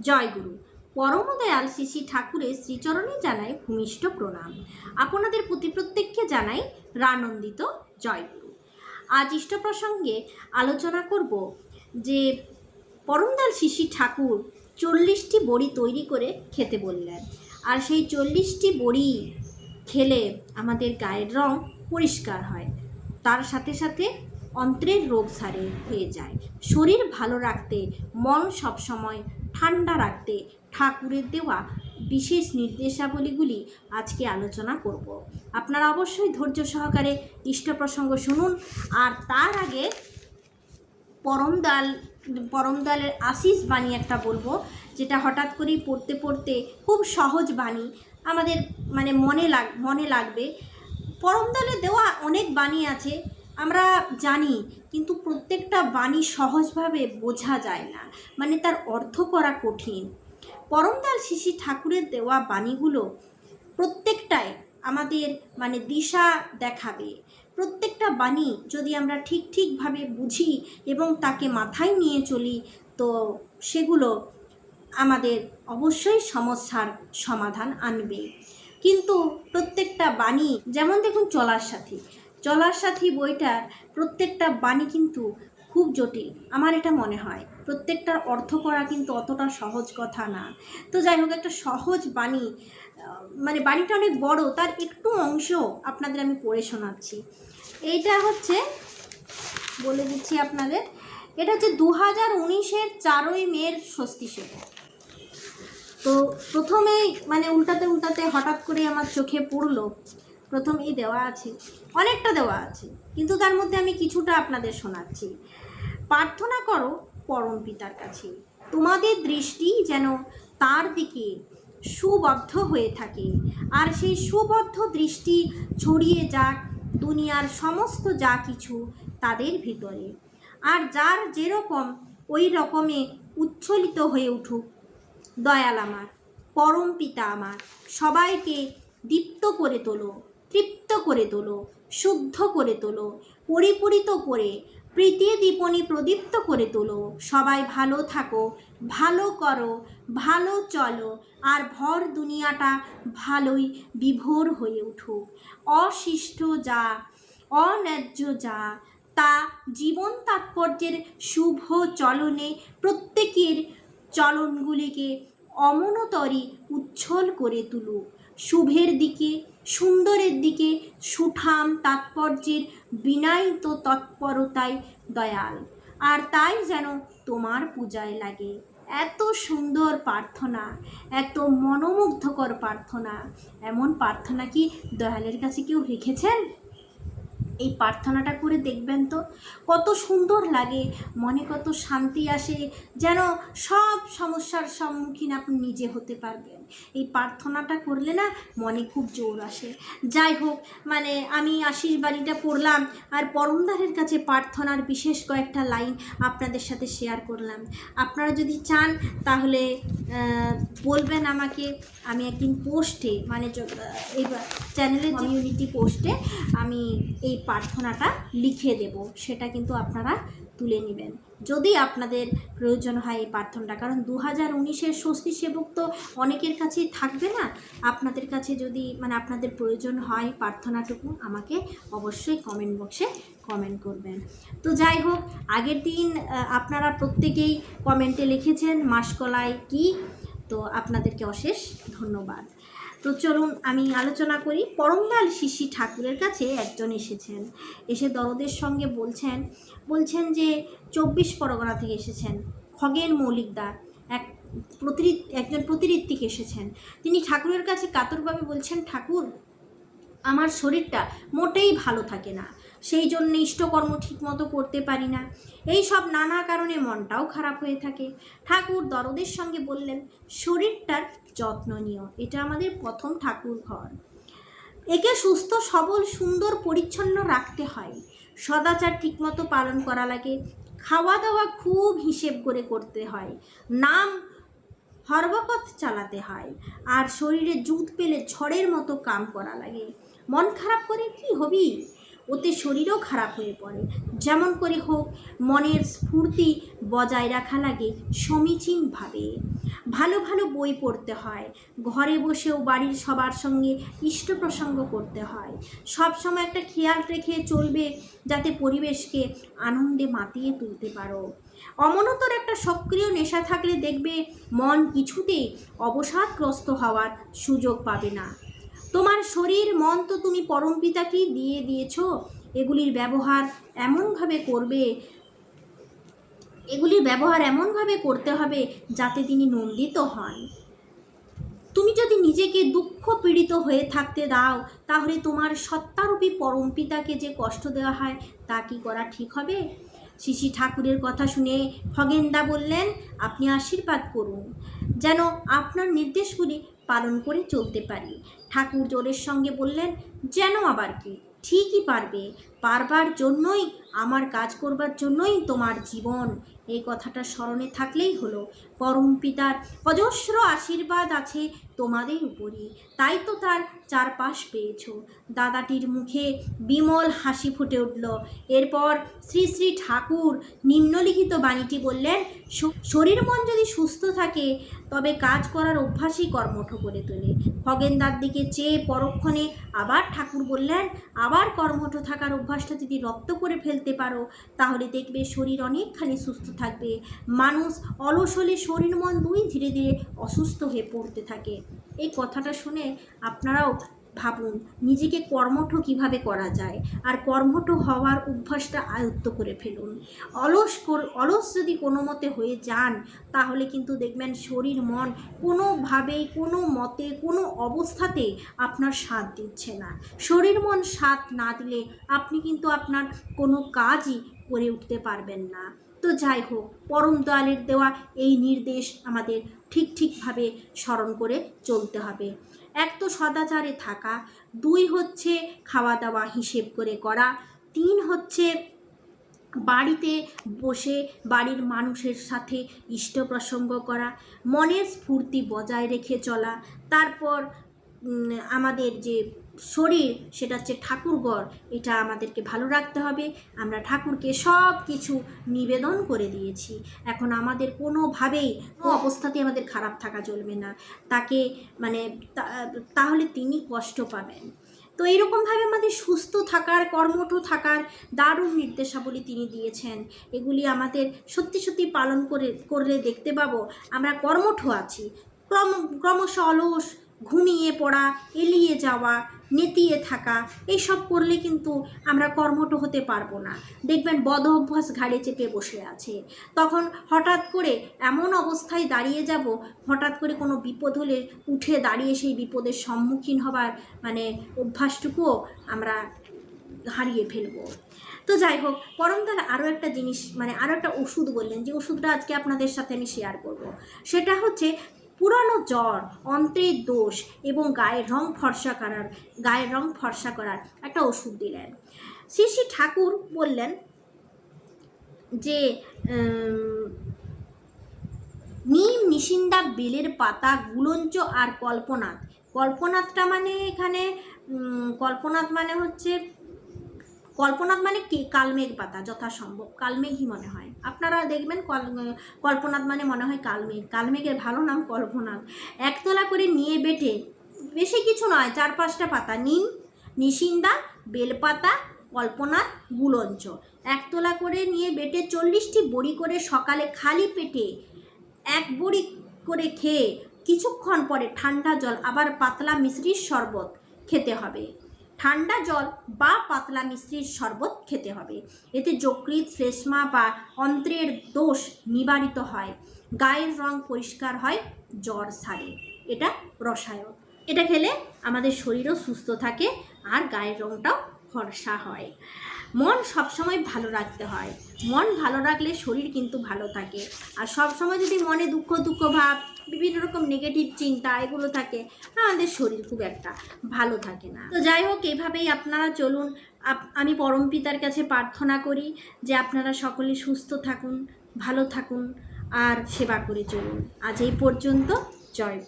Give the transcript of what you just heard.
জয়গুরু পরমদয়াল শ্রী শ্রী ঠাকুরের শ্রীচরণে জানাই ভূমিষ্ঠ প্রণাম। আপনাদের প্রতি প্রত্যেককে জানাই রানন্দিত জয়গুরু আজ ইষ্ট প্রসঙ্গে আলোচনা করব যে পরমদয়াল শ্রী শ্রী ঠাকুর চল্লিশটি বড়ি তৈরি করে খেতে বললেন। আর সেই চল্লিশটি বড়ি খেলে আমাদের গায়ের রং পরিষ্কার হয়। তার সাথে সাথে অন্ত্রের রোগ সারে হয়ে যায়। শরীর ভালো রাখতে মন সবসময় ঠান্ডা রাখতে ঠাকুরের দেওয়া বিশেষ নির্দেশাবলীগুলি আজকে আলোচনা করব। আপনারা অবশ্যই ধৈর্য সহকারে ইষ্ট প্রসঙ্গ শুনুন। আর তার আগে পরমদাল পরমদালের আশিস বাণী একটা বলব, যেটা হঠাৎ করেই পড়তে পড়তে খুব সহজ বাণী। আমাদের মানে মনে লাগ, মনে লাগবে। পরমদালে দেওয়া অনেক বাণী আছে। আমরা জানি, কিন্তু প্রত্যেকটা বাণী সহজভাবে বোঝা যায় না। মানে তার অর্থ করা কঠিন। পরমদাল শিশি ঠাকুরের দেওয়া বাণীগুলো প্রত্যেকটাই আমাদের মানে দিশা দেখাবে। প্রত্যেকটা বাণী যদি আমরা ঠিক ঠিকভাবে বুঝি এবং তাকে মাথায় নিয়ে চলি, তো সেগুলো আমাদের অবশ্যই সমস্যার সমাধান আনবে। কিন্তু প্রত্যেকটা বাণী, যেমন দেখুন চলার সাথী চলার সাথী বইটার প্রত্যেকটা বাণী কিন্তু খুব জটিল, আমার এটা মনে হয়। প্রত্যেকটার অর্থ করা কিন্তু অতটা সহজ কথা না। তো যাই হোক, একটা সহজ বাণী মানে বাণীটা অনেক বড়, তার একটু অংশ আপনাদের আমি পড়ে শোনাচ্ছি। এইটা হচ্ছে, বলে দিচ্ছি আপনাদের, এটা হচ্ছে দু হাজার উনিশের চারই মেয়ের স্বস্তি সেবা তো প্রথমেই মানে উল্টাতে উল্টাতে হঠাৎ করে আমার চোখে পড়ল প্রথমেই দেওয়া আছে, অনেকটা দেওয়া আছে, কিন্তু তার মধ্যে আমি কিছুটা আপনাদের শোনাচ্ছি। প্রার্থনা করো পরম পিতার কাছে, তোমাদের দৃষ্টি যেন তার দিকে সুবদ্ধ হয়ে থাকে, আর সেই সুবদ্ধ দৃষ্টি ছড়িয়ে যাক দুনিয়ার সমস্ত যা কিছু তাদের ভিতরে, আর যার যেরকম ওই রকমে উচ্ছ্বলিত হয়ে উঠুক। দয়াল আমার, পরম পিতা আমার, সবাইকে দীপ্ত করে তোলো। তৃপ্ত করে তোলো, শুদ্ধ করে তোলো, পরিপূরিত করে প্রীতি দীপনি প্রদীপ্ত করে তোলো। সবাই ভালো থাকো, ভালো করো, ভালো চলো, আর ভর দুনিয়াটা ভালোই বিভোর হয়ে উঠুক। অশিষ্ট যা, অন্যায্য যা, তা জীবন তাৎপর্যের শুভ চলনে প্রত্যেকের চলনগুলিকে অমনতরে উচ্ছল করে তুলুক। শুভের দিকে, সুন্দরের দিকে, সুঠাম তাৎপর্যের বিনায়িত তৎপরতায় দয়াল। আর তাই যেন তোমার পূজায় লাগে। এত সুন্দর প্রার্থনা, এত মনোমুগ্ধকর প্রার্থনা। এমন প্রার্থনা কি দয়ালের কাছে কেউ রেখেছেন? এই প্রার্থনাটা করে দেখবেন তো কত সুন্দর লাগে মনে কত শান্তি আসে যেন সব সমস্যার সম্মুখীন আপনি নিজে হতে পারবেন। এই প্রার্থনাটা করলে না মনে খুব জোর আসে। যাই হোক মানে আমি আশিস বাড়িটা পড়লাম আর পরমদারের কাছে প্রার্থনার বিশেষ কয়েকটা লাইন আপনাদের সাথে শেয়ার করলাম। আপনারা যদি চান তাহলে বলবেন আমাকে আমি একদিন পোস্টে মানে এই চ্যানেলের কমিউনিটি পোস্টে আমি এই প্রার্থনাটা লিখে দেব, সেটা কিন্তু আপনারা তুলে নেবেন। যদি আপনাদের প্রয়োজন হয় এই প্রার্থনাটা, কারণ দু হাজার উনিশের স্বস্তি সেবক তো অনেকের কাছেই থাকবে না। আপনাদের কাছে যদি মানে আপনাদের প্রয়োজন হয় প্রার্থনাটুকু, আমাকে অবশ্যই কমেন্ট বক্সে কমেন্ট করবেন। তো যাই হোক, আগের দিন আপনারা প্রত্যেকেই কমেন্টে লিখেছেন মাসকলাই কি। তো আপনাদেরকে অশেষ ধন্যবাদ। তো চলুন আমি আলোচনা করি। পরমলাল শিশি ঠাকুরের কাছে একজন এসেছেন। এসে দরদের সঙ্গে বলছেন বলছেন যে চব্বিশ পরগনা থেকে এসেছেন, খগেন মৌলিকদার, এক প্রতিরি, একজন প্রতিরিত্তিক এসেছেন। তিনি ঠাকুরের কাছে কাতরভাবে বলছেন, ঠাকুর, আমার শরীরটা মোটেই ভালো থাকে না। সেই জন্য ইষ্টকর্ম ঠিকমতো করতে পারি না। এই সব নানা কারণে মনটাও খারাপ হয়ে থাকে। ঠাকুর দরদের সঙ্গে বললেন, শরীরটার যত্ন নিও। এটা আমাদের প্রথম ঠাকুর ঘর। একে সুস্থ, সবল, সুন্দর, পরিচ্ছন্ন রাখতে হয়। সদাচার ঠিকমতো পালন করা লাগে। খাওয়া দাওয়া খুব হিসেব করে করতে হয়। নাম হরবপথ চালাতে হয়। আর শরীরে জুত পেলে ঝড়ের মতো কাম করা লাগে। মন খারাপ করে কি হবি? ওতে শরীরও খারাপ হয়ে পড়ে। যেমন করে হোক, মনের স্ফূর্তি বজায় রাখা লাগে সমীচীনভাবে। ভালো ভালো বই পড়তে হয়, ঘরে বসেও বাড়ির সবার সঙ্গে ইষ্ট প্রসঙ্গ করতে হয়। সব সময় একটা খেয়াল রেখে চলবে যাতে পরিবেশকে আনন্দে মাতিয়ে তুলতে পারো। অমনতর একটা সক্রিয় নেশা থাকলে দেখবে মন কিছুতেই অবসাদগ্রস্ত হওয়ার সুযোগ পাবে না। তোমার শরীর, মন তো তুমি পরম পিতাকেই দিয়ে দিয়েছ। এগুলির ব্যবহার এমনভাবে করবে, এগুলির ব্যবহার এমনভাবে করতে হবে যাতে তিনি নন্দিত হন। তুমি যদি নিজেকে দুঃখ পীড়িত হয়ে থাকতে দাও, তাহলে তোমার সত্তারূপী পরম পিতাকে যে কষ্ট দেওয়া হয়, তা কি করা ঠিক হবে? শিশি ঠাকুরের কথা শুনে খগেন্দা বললেন, আপনি আশীর্বাদ করুন। যেন আপনার নির্দেশগুলি পালন করে চলতে পারি। ঠাকুর জোরের সঙ্গে বললেন, যেন আবার কি? ঠিকই পারবে। পারবার জন্যই, আমার কাজ করবার জন্যই তোমার জীবন। এই কথাটা স্মরণে থাকলেই হলো। পরম পিতার অজস্র আশীর্বাদ আছে তোমাদের উপরই। তাই তো তার চারপাশ পেয়েছ। দাদাটির মুখে বিমল হাসি ফুটে উঠল। এরপর শ্রী শ্রী ঠাকুর নিম্নলিখিত বাণীটি বললেন শরীর মন যদি সুস্থ থাকে, তবে কাজ করার অভ্যাসই কর্মঠ করে তোলে। খগেনদার দিকে চেয়ে পরক্ষণে আবার ঠাকুর বললেন, আবার কর্মঠ থাকার অভ্যাসটা যদি রপ্ত করে ফেলতে পারো, তাহলে দেখবে শরীর অনেকখানি সুস্থ থাকবে। মানুষ অলস হলে শরীর মন দুই ধীরে ধীরে অসুস্থ হয়ে পড়তে থাকে। এই কথাটা শুনে আপনারাও ভাবুন, নিজেকে কর্মঠ কীভাবে করা যায়? আর কর্মঠ হওয়ার অভ্যাসটা আয়ত্ত করে ফেলুন। অলস অলস যদি কোনো মতে হয়ে যান, তাহলে কিন্তু দেখবেন শরীর, মন কোনোভাবেই, কোনো মতে, কোনো অবস্থাতে আপনার সাথ দিচ্ছে না। শরীর, মন সাথ না দিলে আপনি কিন্তু আপনার কোনো কাজই করে উঠতে পারবেন না। তো যাই হোক, পরম দয়ালের দেওয়া এই নির্দেশ আমাদের ঠিক ঠিকভাবে স্মরণ করে চলতে হবে। এক তো সদাচারে থাকা, দুই হচ্ছে খাওয়া দাওয়া হিসেব করে করা, তিন হচ্ছে বাড়িতে বসে বাড়ির মানুষের সাথে ইষ্ট প্রসঙ্গ করা, মনের স্ফূর্তি বজায় রেখে চলা, তারপর আমাদের যে শরীর, সেটা হচ্ছে ঠাকুরঘর এটা আমাদেরকে ভালো রাখতে হবে। আমরা ঠাকুরকে সব কিছু নিবেদন করে দিয়েছি। এখন আমাদের কোনোভাবেই কোনো অবস্থাতে আমাদের খারাপ থাকা চলবে না। তাকে মানে তাহলে তিনি কষ্ট পাবেন। তো এইরকমভাবে আমাদের সুস্থ থাকার, কর্মঠ থাকার দারুণ নির্দেশাবলী তিনি দিয়েছেন। এগুলি আমাদের সত্যি সত্যি পালন করে, করলে দেখতে পাবো। আমরা কর্মঠ আছি। ক্রম, ক্রমশ অলস ঘুমিয়ে পড়া, এলিয়ে যাওয়া, নেতিয়ে থাকা, এইসব করলে কিন্তু আমরা কর্মঠ হতে পারব না। দেখবেন বদ অভ্যাস ঘাড়ে চেপে বসে আছে। তখন হঠাৎ করে এমন অবস্থায় দাঁড়িয়ে যাব, হঠাৎ করে কোনো বিপদ হলে উঠে দাঁড়িয়ে সেই বিপদের সম্মুখীন হবার মানে অভ্যাসটুকুও আমরা হারিয়ে ফেলব। তো যাই হোক পরমদার আরও একটা জিনিস মানে আরও একটা ওষুধ বললেন, যে ওষুধটা আজকে আপনাদের সাথে আমি শেয়ার করব। সেটা হচ্ছে পুরানো জ্বর অন্ত্রের দোষ এবং গায়ের রং ফর্সা করার, গায়ের রং ফর্সা করার একটা ওষুধ দিলেন। শ্রী শ্রী ঠাকুর বললেন যে নিম নিশিন্দা বেলের পাতা গুলঞ্চ আর কল্পনাথ। কল্পনাথটা মানে এখানে কল্পনাথ মানে হচ্ছে কল্পনাথ মানে কি? কালমেঘ পাতা, যথাসম্ভব। কালমেঘই মনে হয়। আপনারা দেখবেন কল- কল্পনাথ মানে মনে হয় কালমেঘ কালমেঘের ভালো নাম কল্পনাথ একতলা করে নিয়ে বেটে, বেশি কিছু নয়, চার পাঁচটা পাতা। নিম, নিশিন্দা, বেলপাতা কল্পনাথ গুলঞ্চ। একতলা করে নিয়ে বেটে চল্লিশটি বড়ি করে সকালে খালি পেটে এক বড়ি করে খেয়ে কিছুক্ষণ পরে ঠান্ডা জল, আবার পাতলা মিশ্রির শরবত খেতে হবে। ঠান্ডা জল বা পাতলা মিশ্রির শরবত খেতে হবে। এতে যকৃৎ শ্লেষ্মা বা অন্ত্রের দোষ নিবারিত হয়। গায়ের রং পরিষ্কার হয়, জ্বর সারে এটা রসায়ন। এটা খেলে আমাদের শরীরও সুস্থ থাকে আর গায়ের রংটাও ফর্সা হয়। মন সবসময় ভালো রাখতে হয়। মন ভালো রাখলে শরীর কিন্তু ভালো থাকে। আর সবসময় যদি মনে দুঃখ দুঃখ ভাব, বিভিন্ন রকম নেগেটিভ চিন্তা এগুলো থাকে, আমাদের শরীর খুব একটা ভালো থাকে না। তো যাই হোক, এভাবেই আপনারা চলুন। আমি পরম পিতার কাছে প্রার্থনা করি যে আপনারা সকলে সুস্থ থাকুন, ভালো থাকুন, আর সেবা করে চলুন। আজ এই পর্যন্ত, জয়